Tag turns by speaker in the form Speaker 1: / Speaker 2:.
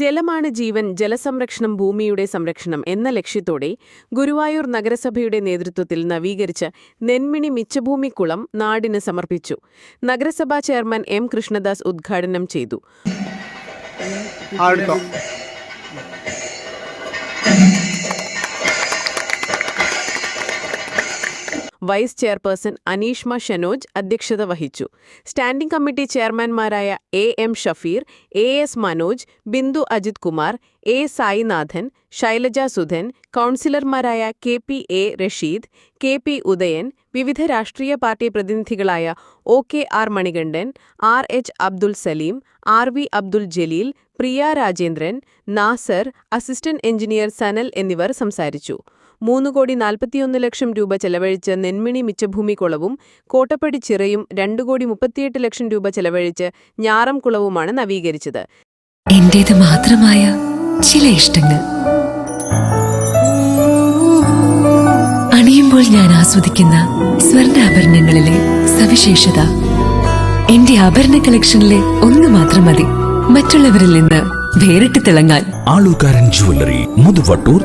Speaker 1: ജലമാണ് ജീവൻ ജലസംരക്ഷണം ഭൂമിയുടെ സംരക്ഷണം എന്ന ലക്ഷ്യത്തോടെ ഗുരുവായൂർ നഗരസഭയുടെ നേതൃത്വത്തിൽ നവീകരിച്ച നെന്മിണി മിച്ചഭൂമി കുളം നാടിന് സമർപ്പിച്ചു. നഗരസഭാ ചെയർമാൻ എം കൃഷ്ണദാസ് ഉദ്ഘാടനം ചെയ്തു. വൈസ് ചെയർപേഴ്സൺ അനീഷ്മ ഷനോജ് അധ്യക്ഷത വഹിച്ചു. Standing committee ചെയർമാൻമാരായ A M Shafeer A S Manoj Bindu Ajith Kumar A Sainathan Shailaja Sudhan കൗൺസിലർമാരായ K P A Rasheed K P Udayan വിവിധ രാഷ്ട്രീയ party പ്രതിനിധികളായ O K R Manikandan R H Abdul Saleem R V Abdul Jaleel Priya Rajendran Nasar assistant engineer Sanal എന്നിവർ സംസാരിച്ചു. മൂന്ന് കോടി നാൽപ്പത്തിയൊന്ന് ലക്ഷം രൂപ ചെലവഴിച്ച് നെന്മിണി മിച്ചഭൂമി കുളവും കോട്ടപ്പടി ചിറയും രണ്ടു കോടി മുപ്പത്തിയെട്ട് ലക്ഷം രൂപ ചെലവഴിച്ച് ഞാറം കുളവുമാണ് നവീകരിച്ചത്.
Speaker 2: എന്റേത് മാത്രമായ ചില ഇഷ്ടങ്ങൾ. അണിയുമ്പോൾ ഞാൻ ആസ്വദിക്കുന്ന സ്വർണാഭരണങ്ങളിലെ സവിശേഷത. എന്റെ ആഭരണ കളക്ഷനിലെ ഒന്ന് മാത്രം മതി. മറ്റുള്ളവരിൽ നിന്ന് വേറിട്ട് തിളങ്ങാൻ.
Speaker 3: Alukkaran jewellery Muthuvattoor